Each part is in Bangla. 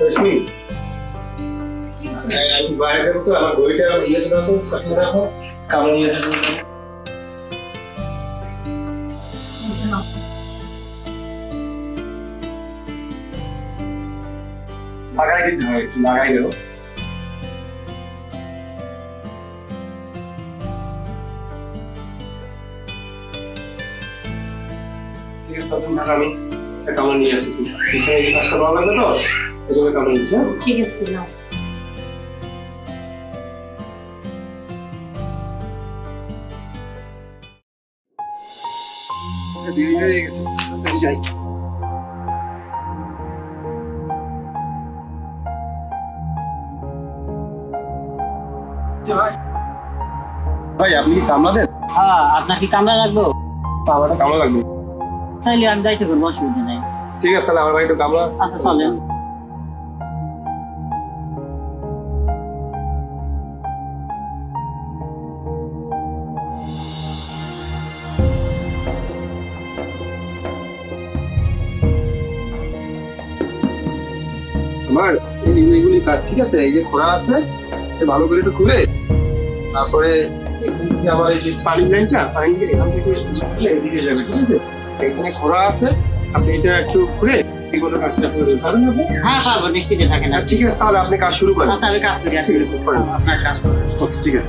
রশ্মি। আমি বাইরে যাব তো আমার বইটা কাছে রাখো কামড় নিয়ে লাগাই দিতে হয় একটু লাগাই দেবো। আমি কামড় নিয়ে আসতেছি বিছানায় যে কাজটা ভালো লাগবে তো? এই জন্য কামড় হ্যাঁ ঠিক আছে নাও দেরি হয়ে গেছে যাই ভাই আপনি কি কামলা দেন হ্যাঁ আপনার কি কামরা লাগবো। কামলা লাগবে। তাইলে আমি যাইতে পারব অসুবিধা নেই। ঠিক আছে তাহলে আমার ভাই একটু কামলা আচ্ছা চলেন। আমার এই এইগুলি কাজ ঠিক আছে? এই যে খোঁড়া আছে ভালো করে একটু খুলে। তারপরে আমার এই যে পানির লাইনটা পানি এখান থেকে এদিকে যাবে ঠিক আছে? এখানে খোঁড়া আছে আপনি এটা একটু খুলে এগুলো কাজটা করে দেবেন। আপনি হ্যাঁ পারব নিশ্চিত থাকেন। হ্যাঁ, ঠিক আছে তাহলে আপনি কাজ শুরু করেন। আচ্ছা আমি কাজ করি ঠিক আছে করেন। আপনার কাজ ঠিক আছে।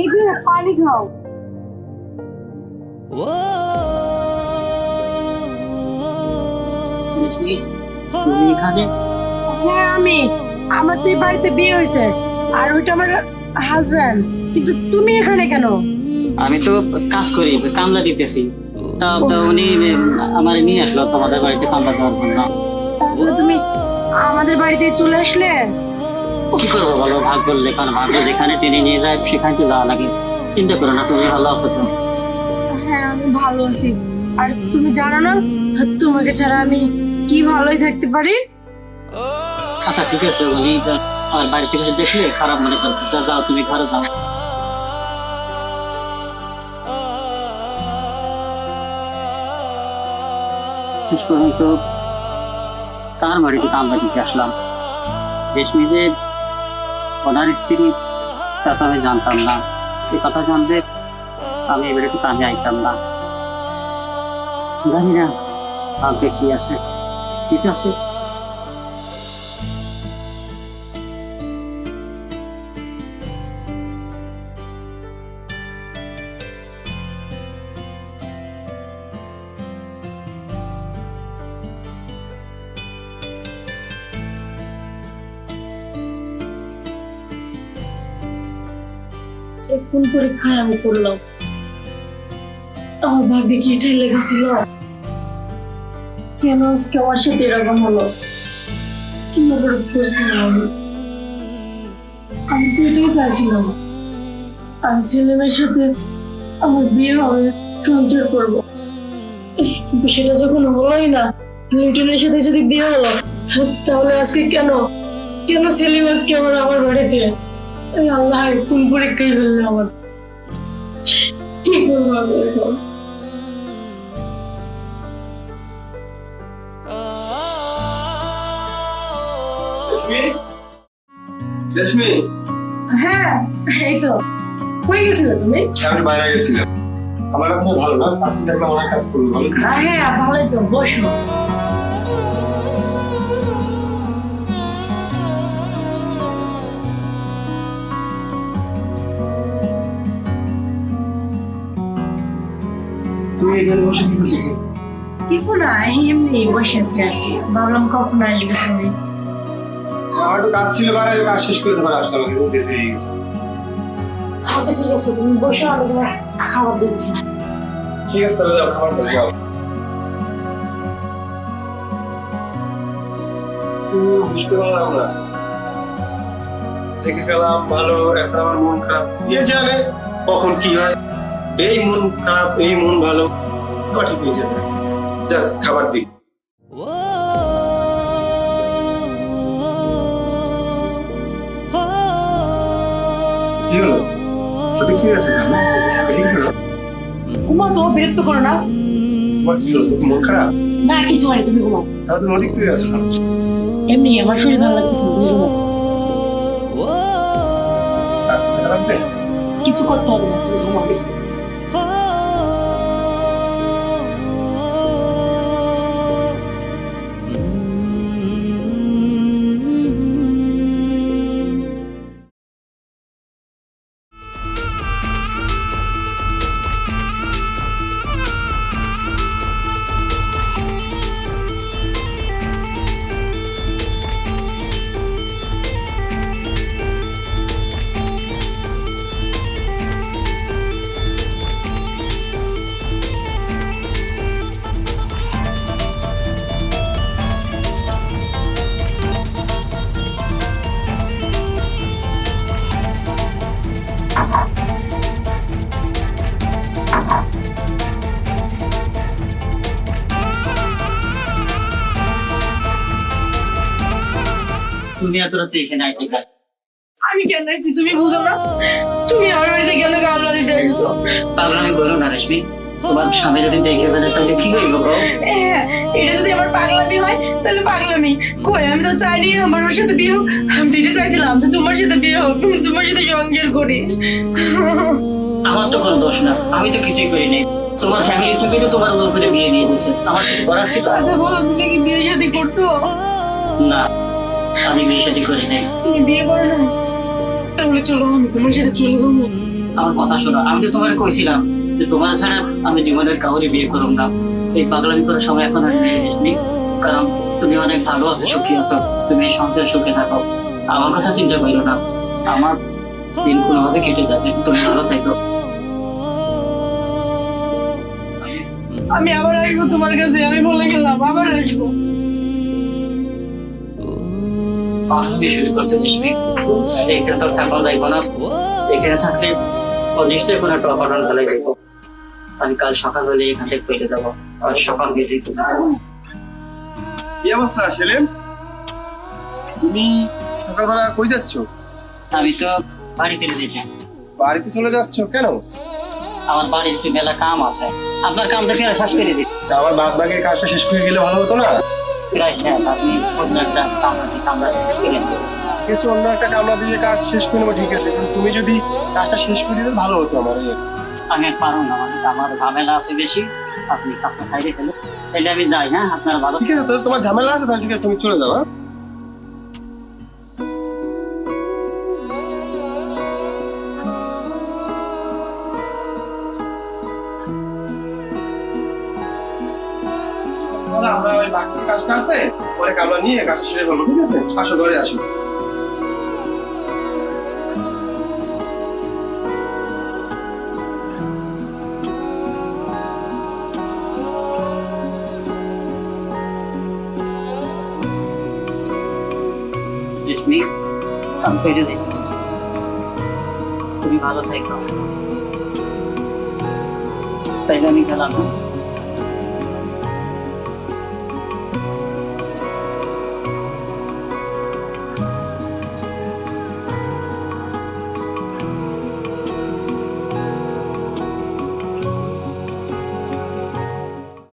এই যে পানি খাও। তুমি এখানে? হ্যাঁ আমি। আমার তো এই বাড়িতে বিয়ে হয়েছে। আর ওইটা আমার হাজব্যান্ড কিন্তু তুমি এখানে কেন? আমি তো কাজ করি কামলা দিতেছি। তা তা উনি আমার নিয়ে আসলো তোমাদের বাড়িতে কামলা দেওয়ার জন্য। তারপরে তুমি আমাদের বাড়িতে চলে আসলে? কি করব বলো? ভাগ করলে কারণ ভাগ্য যেখানে টেনে নিয়ে যায় সেখানে তো যাওয়া লাগে। চিন্তা করো না তুমি ভালো আছো তো? হ্যাঁ আমি ভালো আছি। আর তুমি জানো না তোমাকে ছাড়া আমি কি ভালোই থাকতে পারি? আচ্ছা ঠিক আছে উনি তো আমার বাড়ি থেকে দেখলে খারাপ মনে করছে। যাও তুমি ঘরে যাও। শেষ পর্যন্ত কার বাড়িতে কামরা দিতে আসলাম। রেশমি যে ওনার স্ত্রী, তো আমি জানতাম না। এ কথা জানলে আমি এবারে তো কাজে আইতাম না। জানি না, কালকে কি আছে, ঠিক আছে? কোন পরীক্ষায় আমি করলাম এটাই লেখা ছিল কেন আজকে আমার সাথে এরকম হলো? কি আমি? আমি তো এটাই চাইছিলাম। আমি ছেলেমেয়ের সাথে আমার বিয়ে হবে সংসার করব। কিন্তু সেটা যখন হলোই না, লিটনের সাথে যদি বিয়ে হলো, তাহলে আজকে কেন? কেন ছেলে আজকে আমার আমার বাড়িতে? এই আল্লাহ কোন পরীক্ষায় ফেলল আমার? কি করব আমি এখন? রশ্মি? হ্যাঁ এই তো। কই গেছিলে তুমি? আমি বাইরে গেছিলাম। আমার আপনার ভালো না কাছে থাকলে অনেক কাজ করব হ্যাঁ হ্যাঁ ভালোই তো বসো। এখানে বসে কি করতেছো? কিছু না এমনি বসে আছি আর কি। ভাবলাম কখন আসবে তুমি? আমার একটু কাজ ছিল বাইরে কাজ শেষ করে তোমার আসলাম কিন্তু দেরি হয়ে গেছে। আচ্ছা ঠিক আছে তুমি বসো আমি তোমার খাবার দিচ্ছি। ঠিক আছে তাহলে খাবার করে যাও বুঝতে পারলাম না। দেখে গেলাম ভালো এখন আমার মন খারাপ। জানে কখন কি হয়? এই মন খারাপ এই মন ভালো। আবার ঠিক হয়ে যাবে। যা খাবার দিই। কি হলো? তোদের কি আছে এই তো বিরক্ত করো না। তোমার কি হলো? মন খারাপ? না কিছু তুমি ঘুমাও। তাহলে তুমি অনেক করে আছো। এমনি আমার শরীর ভালো লাগতেছে না, তুমি ঘুমাও। আর মাথা খারাপ নেই? কিছু করতে হবে না তুমি ঘুমাও তুমি এত রাতে এখানে আইতে আমি কেন আসছি? তুমি বুঝো না। তুমি আমার বাড়িতে কেন গামলা দিতে আসছো? পাগলামি বলো না রেশমি। তোমার স্বামী যদি দেখে ফেলে তাহলে কি গো? হ্যাঁ এটা যদি আমার পাগলামি হয় তাহলে পাগলামি। কই আমি তো চাইনি আমার ওর সাথে বিয়ে হোক। আমি তো এটা চাইছিলাম যে তোমার সাথে বিয়ে হোক তোমার সাথে সংসার করি আমার তো কোনো দোষ না আমি তো কিছুই করি নাই। তোমার ফ্যামিলি থেকে তো তোমার লোক করে বিয়ে দিয়ে দিয়েছে। আমার কিছু করার ছিল। আচ্ছা বলো তুমি কি বিয়ে শাদী করছ? না। আমি বিয়ে শাদী করি নাই। তুমি বিয়ে করো না তাহলে চলো আমি তোমার সাথে চলে যাব। আমার কথা শোনো আমি তো তোমার কইছিলাম যে তোমার ছাড়া আমি জীবনের কাউরে বিয়ে করব না। এই পাগলামি করার সময় এখন আর নেই। কারণ তুমি অনেক ভালো আছো সুখী আছো। তুমি এই সংসার সুখে থাকো। আমার কথা চিন্তা করো না। আমার দিন কোনোভাবে কেটে যাবে। তুমি ভালো থাকো। আমি আবার আসব তোমার কাছে আমি বলে গেলাম আবার আসব। পাগলামি শুরু করছে রেশমি এখানে তো থাকা যাইব না। এখানে থাকলে নিশ্চয়ই কোনো একটা অঘটন ফেলে যাইব আমি কাল সকাল হলে এখান থেকে ফেলে যাব। আর সকাল বেরিয়ে চলে যাব। কি অবস্থা সেলিম? তুমি সকালবেলা কই যাচ্ছ? আমি তো বাড়িতে যেতাম বাড়িতে চলে যাচ্ছ কেন? আমার বাড়ির একটু মেলা কাম আছে। আপনার কাম ফেরা শেষ করে দিন আমার বাদ বাকির কাজটা শেষ করে গেলে ভালো হতো না? প্রায় শেষ আপনি অন্য একটা কাম আছে কামরা শেষ করে দিন কিছু অন্য একটা কামড়া দিয়ে কাজ শেষ করে নেব ঠিক আছে কিন্তু তুমি যদি কাজটা শেষ করে দিলে ভালো হতো আমার। আমি পারো না মানে আমার ঝামেলা আছে বেশি আপনি কাপটা খাইলে ফেলে তাহলে আমি যাই হ্যাঁ আপনার ভালো ঠিক আছে তোমার ঝামেলা আছে তাহলে ঠিক আছে তুমি চলে যাও হ্যাঁ? কাজটা আছে? পরে কামলা নিয়ে কাজটা সেরে ফেলব, ঠিক আছে? আসো ঘরে, আসো। দেখছি তুমি ভালো থাকো তাইলে আমি গেলাম?